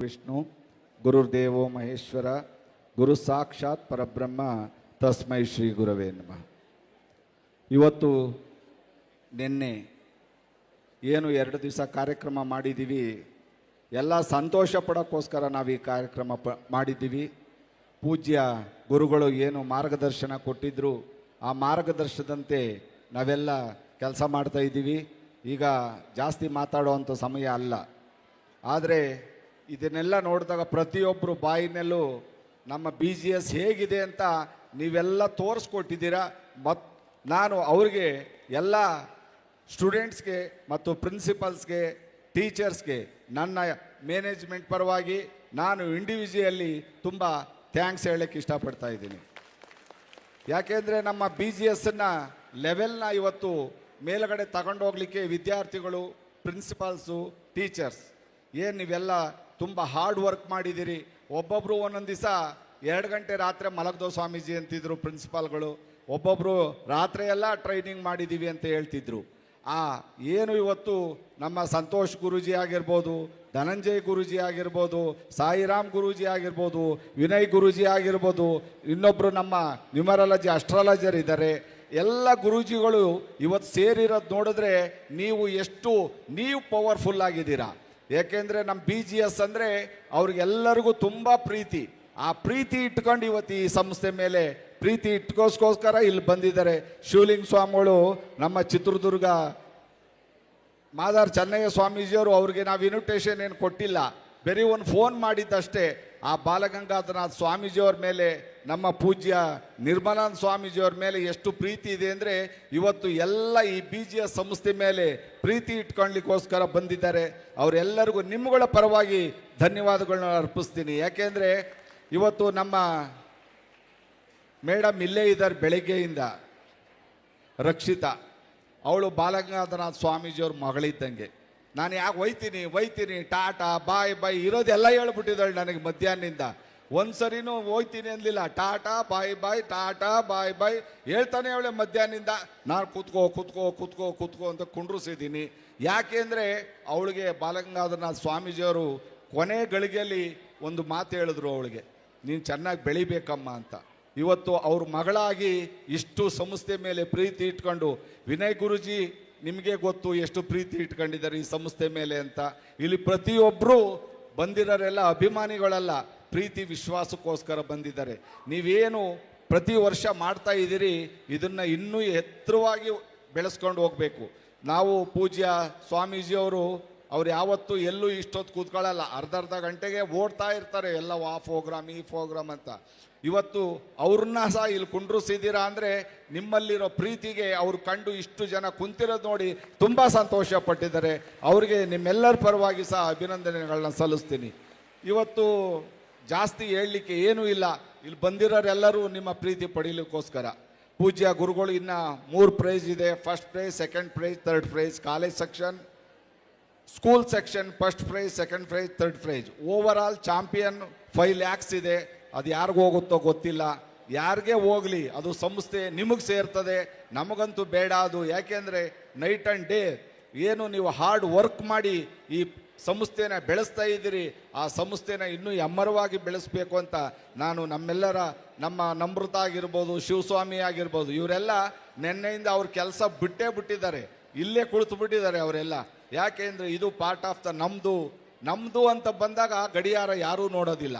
ವಿಷ್ಣು, ಗುರುರ್ದೇವೋ ಮಹೇಶ್ವರ, ಗುರು ಸಾಕ್ಷಾತ್ ಪರಬ್ರಹ್ಮ, ತಸ್ಮೈ ಶ್ರೀ ಗುರವೇ ನಮಃ. ಇವತ್ತು ನಿನ್ನೆ ಏನು ಎರಡು ದಿವಸ ಕಾರ್ಯಕ್ರಮ ಮಾಡಿದ್ದೀವಿ, ಎಲ್ಲ ಸಂತೋಷ ಪಡೋಕ್ಕೋಸ್ಕರ ನಾವು ಈ ಕಾರ್ಯಕ್ರಮ ಪ, ಮಾಡಿದ್ದೀವಿ. ಪೂಜ್ಯ ಗುರುಗಳು ಏನು ಮಾರ್ಗದರ್ಶನ ಕೊಟ್ಟಿದ್ದರು ಆ ಮಾರ್ಗದರ್ಶನದಂತೆ ನಾವೆಲ್ಲ ಕೆಲಸ ಮಾಡ್ತಾ ಇದ್ದೀವಿ. ಈಗ ಜಾಸ್ತಿ ಮಾತಾಡುವಂಥ ಸಮಯ ಅಲ್ಲ. ಆದರೆ ಇದನ್ನೆಲ್ಲ ನೋಡಿದಾಗ ಪ್ರತಿಯೊಬ್ಬರು ಬಾಯಿನಲ್ಲೂ ನಮ್ಮ ಬಿ ಜಿ ಎಸ್ ಹೇಗಿದೆ ಅಂತ ನೀವೆಲ್ಲ ತೋರಿಸ್ಕೊಟ್ಟಿದ್ದೀರಾ. ಮತ್ತು ನಾನು ಅವ್ರಿಗೆ ಎಲ್ಲ ಸ್ಟೂಡೆಂಟ್ಸ್ಗೆ ಮತ್ತು ಪ್ರಿನ್ಸಿಪಲ್ಸ್ಗೆ, ಟೀಚರ್ಸ್ಗೆ, ನನ್ನ ಮ್ಯಾನೇಜ್ಮೆಂಟ್ ಪರವಾಗಿ ನಾನು ಇಂಡಿವಿಜುವಲ್ಲಿ ತುಂಬ ಥ್ಯಾಂಕ್ಸ್ ಹೇಳಕ್ಕೆ ಇಷ್ಟಪಡ್ತಾ ಇದ್ದೀನಿ. ಯಾಕೆಂದರೆ ನಮ್ಮ ಬಿ ಜಿ ಎಸ್ಸನ್ನು ಲೆವೆಲ್ನ ಇವತ್ತು ಮೇಲುಗಡೆ ತಗೊಂಡೋಗ್ಲಿಕ್ಕೆ ವಿದ್ಯಾರ್ಥಿಗಳು, ಪ್ರಿನ್ಸಿಪಾಲ್ಸು, ಟೀಚರ್ಸ್, ಏನು ನೀವೆಲ್ಲ ತುಂಬ ಹಾರ್ಡ್ ವರ್ಕ್ ಮಾಡಿದ್ದೀರಿ ಒಬ್ಬೊಬ್ಬರು ಒಂದೊಂದು ದಿವಸ ಎರಡು ಗಂಟೆ ರಾತ್ರಿ ಮಲಗದೋ ಸ್ವಾಮೀಜಿ ಅಂತಿದ್ರು ಪ್ರಿನ್ಸಿಪಾಲ್ಗಳು. ಒಬ್ಬೊಬ್ಬರು ರಾತ್ರಿ ಎಲ್ಲ ಟ್ರೈನಿಂಗ್ ಮಾಡಿದ್ದೀವಿ ಅಂತ ಹೇಳ್ತಿದ್ರು. ಆ, ಏನು ಇವತ್ತು ನಮ್ಮ ಸಂತೋಷ್ ಗುರೂಜಿ ಆಗಿರ್ಬೋದು, ಧನಂಜಯ್ ಗುರೂಜಿ ಆಗಿರ್ಬೋದು, ಸಾಯಿರಾಮ್ ಗುರೂಜಿ ಆಗಿರ್ಬೋದು, ವಿನಯ್ ಗುರೂಜಿ ಆಗಿರ್ಬೋದು ಇನ್ನೊಬ್ಬರು ನಮ್ಮ ನ್ಯೂಮರಾಲಜಿ ಅಸ್ಟ್ರಾಲಜರ್ ಇದ್ದಾರೆ. ಎಲ್ಲ ಗುರೂಜಿಗಳು ಇವತ್ತು ಸೇರಿರೋದು ನೋಡಿದ್ರೆ ನೀವು ಎಷ್ಟು, ನೀವು ಪವರ್ಫುಲ್ ಆಗಿದ್ದೀರಾ. ಯಾಕೆಂದರೆ ನಮ್ಮ ಬಿ ಜಿ ಎಸ್ ಅಂದರೆ ಅವ್ರಿಗೆಲ್ಲರಿಗೂ ತುಂಬ ಪ್ರೀತಿ. ಆ ಪ್ರೀತಿ ಇಟ್ಕೊಂಡು ಇವತ್ತು ಈ ಸಂಸ್ಥೆ ಮೇಲೆ ಪ್ರೀತಿ ಇಟ್ಕೋಸ್ಕೋಸ್ಕರ ಇಲ್ಲಿ ಬಂದಿದ್ದಾರೆ. ಶಿವಲಿಂಗ ಸ್ವಾಮಿಗಳು, ನಮ್ಮ ಚಿತ್ರದುರ್ಗ ಮಾದಾರ್ ಚೆನ್ನಯ್ಯ ಸ್ವಾಮೀಜಿಯವರು ಅವ್ರಿಗೆ ನಾವು ಇನ್ವಿಟೇಷನ್ ಏನು ಕೊಟ್ಟಿಲ್ಲ. ಬರೀ ಒಂದು ಫೋನ್ ಮಾಡಿದ್ದಷ್ಟೇ. ಆ ಬಾಲಗಂಗಾಧರನಾಥ್ ಸ್ವಾಮೀಜಿಯವ್ರ ಮೇಲೆ ನಮ್ಮ ಪೂಜ್ಯ ನಿರ್ಮಲಾನಂದ ಸ್ವಾಮೀಜಿಯವ್ರ ಮೇಲೆ ಎಷ್ಟು ಪ್ರೀತಿ ಇದೆ ಅಂದರೆ ಇವತ್ತು ಎಲ್ಲ ಈ ಬಿ ಜಿ ಎಸ್ ಸಂಸ್ಥೆ ಮೇಲೆ ಪ್ರೀತಿ ಇಟ್ಕೊಳ್ಳಿಕ್ಕೋಸ್ಕರ ಬಂದಿದ್ದಾರೆ. ಅವರೆಲ್ಲರಿಗೂ ನಿಮ್ಮಗಳ ಪರವಾಗಿ ಧನ್ಯವಾದಗಳನ್ನ ಅರ್ಪಿಸ್ತೀನಿ. ಯಾಕೆಂದರೆ ಇವತ್ತು ನಮ್ಮ ಮೇಡಮ್ ಇಲ್ಲೇ ಇದ್ದಾರೆ ಬೆಳಗ್ಗೆಯಿಂದ. ರಕ್ಷಿತಾ. ಅವಳು ಬಾಲಗಂಗಾಧರನಾಥ ಸ್ವಾಮೀಜಿಯವ್ರ ಮಗಳಿದ್ದಂಗೆ. ನಾನು ಯಾಕೆ ಒಯ್ತೀನಿ ಒಯ್ತೀನಿ ಟಾಟಾ, ಬಾಯ್ ಬಾಯ್, ಇರೋದೆಲ್ಲ ಹೇಳ್ಬಿಟ್ಟಿದ್ದಾಳೆ ನನಗೆ ಮಧ್ಯಾಹ್ನದಿಂದ. ಒಂದು ಸರಿನೂ ಹೋಯ್ತೀನಿ ಅಂದಿಲ್ಲ ಟಾಟಾ, ಬಾಯ್ ಬಾಯ್, ಟಾಟಾ, ಬಾಯ್ ಬಾಯ್. ಹೇಳ್ತಾನೆ ಅವಳೆ ಮಧ್ಯಾಹ್ನದಿಂದ. ನಾನು ಕೂತ್ಕೋ ಕೂತ್ಕೋ ಕೂತ್ಕೋ ಕೂತ್ಕೋ ಅಂತ ಕುಂಡ್ರಿಸಿದ್ದೀನಿ. ಯಾಕೆ ಅಂದರೆ ಅವಳಿಗೆ ಬಾಲಗಂಗಾಧರನಾಥ ಸ್ವಾಮೀಜಿಯವರು ಕೊನೆ ಗಳಿಗೆಯಲ್ಲಿ ಒಂದು ಮಾತು ಹೇಳಿದ್ರು ಅವಳಿಗೆ. ನೀನು ಚೆನ್ನಾಗಿ ಬೆಳಿಬೇಕಮ್ಮ ಅಂತ. ಇವತ್ತು ಅವ್ರ ಮಗಳಾಗಿ ಇಷ್ಟು ಸಂಸ್ಥೆ ಮೇಲೆ ಪ್ರೀತಿ ಇಟ್ಕೊಂಡು, ವಿನಯ್ ಗುರುಜಿ, ನಿಮಗೆ ಗೊತ್ತು ಎಷ್ಟು ಪ್ರೀತಿ ಇಟ್ಕೊಂಡಿದ್ದಾರೆ ಈ ಸಂಸ್ಥೆ ಮೇಲೆ ಅಂತ. ಇಲ್ಲಿ ಪ್ರತಿಯೊಬ್ಬರು ಬಂದಿರೋರೆಲ್ಲ ಅಭಿಮಾನಿಗಳಲ್ಲ. ಪ್ರೀತಿ ವಿಶ್ವಾಸಕ್ಕೋಸ್ಕರ ಬಂದಿದ್ದಾರೆ. ನೀವೇನು ಪ್ರತಿ ವರ್ಷ ಮಾಡ್ತಾ ಇದ್ದೀರಿ, ಇದನ್ನು ಇನ್ನೂ ಎತ್ತರವಾಗಿ ಬೆಳೆಸ್ಕೊಂಡು ಹೋಗಬೇಕು. ನಾವು ಪೂಜ್ಯ ಸ್ವಾಮೀಜಿಯವರು, ಅವ್ರು ಯಾವತ್ತೂ ಎಲ್ಲೂ ಇಷ್ಟೊತ್ತು ಕೂತ್ಕೊಳ್ಳಲ್ಲ. ಅರ್ಧ ಅರ್ಧ ಗಂಟೆಗೆ ಓಡ್ತಾ ಇರ್ತಾರೆ, ಎಲ್ಲ ಆ ಪ್ರೋಗ್ರಾಮ್ ಈ ಪ್ರೋಗ್ರಾಮ್ ಅಂತ. ಇವತ್ತು ಅವ್ರನ್ನ ಸಹ ಇಲ್ಲಿ ಕುಂಡ್ರಿಸಿದ್ದೀರಾ ಅಂದರೆ ನಿಮ್ಮಲ್ಲಿರೋ ಪ್ರೀತಿಗೆ ಅವ್ರು ಕಂಡು ಇಷ್ಟು ಜನ ಕುಂತಿರೋದು ನೋಡಿ ತುಂಬ ಸಂತೋಷ ಪಟ್ಟಿದ್ದಾರೆ. ಅವ್ರಿಗೆ ನಿಮ್ಮೆಲ್ಲರ ಪರವಾಗಿ ಸಹ ಅಭಿನಂದನೆಗಳನ್ನ ಸಲ್ಲಿಸ್ತೀನಿ. ಇವತ್ತು ಜಾಸ್ತಿ ಹೇಳಲಿಕ್ಕೆ ಏನೂ ಇಲ್ಲ. ಇಲ್ಲಿ ಬಂದಿರೋರೆಲ್ಲರೂ ನಿಮ್ಮ ಪ್ರೀತಿ ಪಡೀಲಿಕ್ಕೋಸ್ಕರ. ಪೂಜ್ಯ ಗುರುಗಳು ಇನ್ನು ಮೂರು ಪ್ರೈಸ್ ಇದೆ. First prize second prize third prize college section school section first prize second prize third prize overall champion five lakhs ಇದೆ. ಅದು ಯಾರಿಗೂ ಹೋಗುತ್ತೋ ಗೊತ್ತಿಲ್ಲ. ಯಾರಿಗೆ ಹೋಗಲಿ, ಅದು ಸಂಸ್ಥೆ ನಿಮಗೆ ಸೇರ್ತದೆ. ನಮಗಂತೂ ಬೇಡ ಅದು. ಯಾಕೆಂದರೆ ನೈಟ್ ಆ್ಯಂಡ್ ಡೇ ಏನು ನೀವು ಹಾರ್ಡ್ ವರ್ಕ್ ಮಾಡಿ ಈ ಸಂಸ್ಥೆನ ಬೆಳೆಸ್ತಾ ಇದ್ದೀರಿ, ಆ ಸಂಸ್ಥೆನ ಇನ್ನೂ ಎಮ್ಮರವಾಗಿ ಬೆಳೆಸಬೇಕು ಅಂತ ನಾನು ನಮ್ಮೆಲ್ಲರ, ನಮ್ಮ ನಮೃತ ಆಗಿರ್ಬೋದು, ಶಿವಸ್ವಾಮಿ ಆಗಿರ್ಬೋದು, ಇವರೆಲ್ಲ ನಿನ್ನೆಯಿಂದ ಅವ್ರ ಕೆಲಸ ಬಿಟ್ಟೇ ಬಿಟ್ಟಿದ್ದಾರೆ. ಇಲ್ಲೇ ಕುಳಿತು ಬಿಟ್ಟಿದ್ದಾರೆ ಅವರೆಲ್ಲ. ಯಾಕೆಂದರೆ ಇದು ಪಾರ್ಟ್ ಆಫ್ ದ ನಮ್ಮದು ನಮ್ಮದು ಅಂತ ಬಂದಾಗ ಗಡಿಯಾರ ಯಾರೂ ನೋಡೋದಿಲ್ಲ.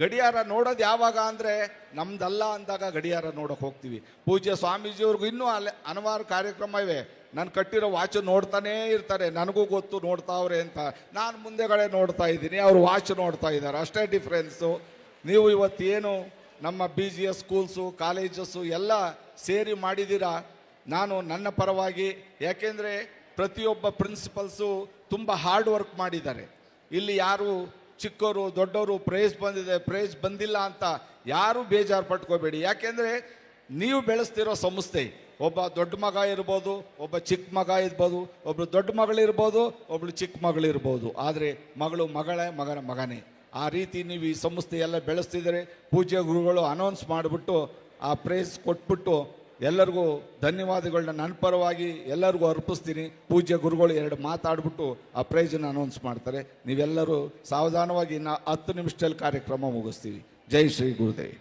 ಗಡಿಯಾರ ನೋಡೋದು ಯಾವಾಗ ಅಂದರೆ ನಮ್ದಲ್ಲ ಅಂದಾಗ ಗಡಿಯಾರ ನೋಡೋಕೆ ಹೋಗ್ತೀವಿ. ಪೂಜ್ಯ ಸ್ವಾಮೀಜಿಯವ್ರಿಗೂ ಇನ್ನೂ ಅಲ್ಲೇ ಹಲವಾರು ಕಾರ್ಯಕ್ರಮ ಇವೆ. ನಾನು ಕಟ್ಟಿರೋ ವಾಚ್ ನೋಡ್ತಾನೇ ಇರ್ತಾರೆ. ನನಗೂ ಗೊತ್ತು ನೋಡ್ತಾವ್ರೆ ಅಂತ. ನಾನು ಮುಂದೆಗಡೆ ನೋಡ್ತಾ ಇದ್ದೀನಿ. ಅವರು ವಾಚ್ ನೋಡ್ತಾ ಇದ್ದಾರೆ. ಅಷ್ಟೇ ಡಿಫ್ರೆನ್ಸು ನೀವು ಇವತ್ತೇನು ನಮ್ಮ B G S schools colleges ಎಲ್ಲ ಸೇರಿ ಮಾಡಿದ್ದೀರಾ? ನಾನು ನನ್ನ ಪರವಾಗಿ, ಯಾಕೆಂದರೆ ಪ್ರತಿಯೊಬ್ಬ ಪ್ರಿನ್ಸಿಪಲ್ಸು ತುಂಬ ಹಾರ್ಡ್ ವರ್ಕ್ ಮಾಡಿದ್ದಾರೆ. ಇಲ್ಲಿ ಯಾರು ಚಿಕ್ಕವರು, ದೊಡ್ಡವರು ಪ್ರೈಸ್ ಬಂದಿದೆ ಪ್ರೈಸ್ ಬಂದಿಲ್ಲ ಅಂತ ಯಾರೂ ಬೇಜಾರು ಪಟ್ಕೋಬೇಡಿ. ಯಾಕೆಂದರೆ ನೀವು ಬೆಳೆಸ್ತಿರೋ ಸಂಸ್ಥೆ ಒಬ್ಬ ದೊಡ್ಡ ಮಗ ಇರ್ಬೋದು, ಒಬ್ಬ ಚಿಕ್ಕ ಮಗ ಇರ್ಬೋದು ಒಬ್ಬಳು ದೊಡ್ಡ ಮಗಳಿರ್ಬೋದು ಒಬ್ಬಳು ಚಿಕ್ಕ ಮಗಳಿರ್ಬೋದು ಆದರೆ ಮಗಳು ಮಗಳೇ, ಮಗನ ಮಗನೇ. ಆ ರೀತಿ ನೀವು ಈ ಸಂಸ್ಥೆ ಎಲ್ಲ ಬೆಳೆಸ್ತಿದ್ದಾರೆ ಪೂಜ್ಯ ಗುರುಗಳು ಅನೌನ್ಸ್ ಮಾಡಿಬಿಟ್ಟು ಆ ಪ್ರೈಸ್ ಕೊಟ್ಬಿಟ್ಟು ಎಲ್ಲರಿಗೂ ಧನ್ಯವಾದಗಳನ್ನ ನನ್ನ ಪರವಾಗಿ ಎಲ್ಲರಿಗೂ ಅರ್ಪಿಸ್ತೀನಿ. ಪೂಜ್ಯ ಗುರುಗಳು ಎರಡು ಮಾತಾಡ್ಬಿಟ್ಟು ಆ ಪ್ರೈಸನ್ನು ಅನೌನ್ಸ್ ಮಾಡ್ತಾರೆ. ನೀವೆಲ್ಲರೂ ಸಾವಧಾನವಾಗಿ ನಾ ಹತ್ತು ನಿಮಿಷದಲ್ಲಿ ಕಾರ್ಯಕ್ರಮ ಮುಗಿಸ್ತೀವಿ. ಜೈ ಶ್ರೀ ಗುರುದೇವ್.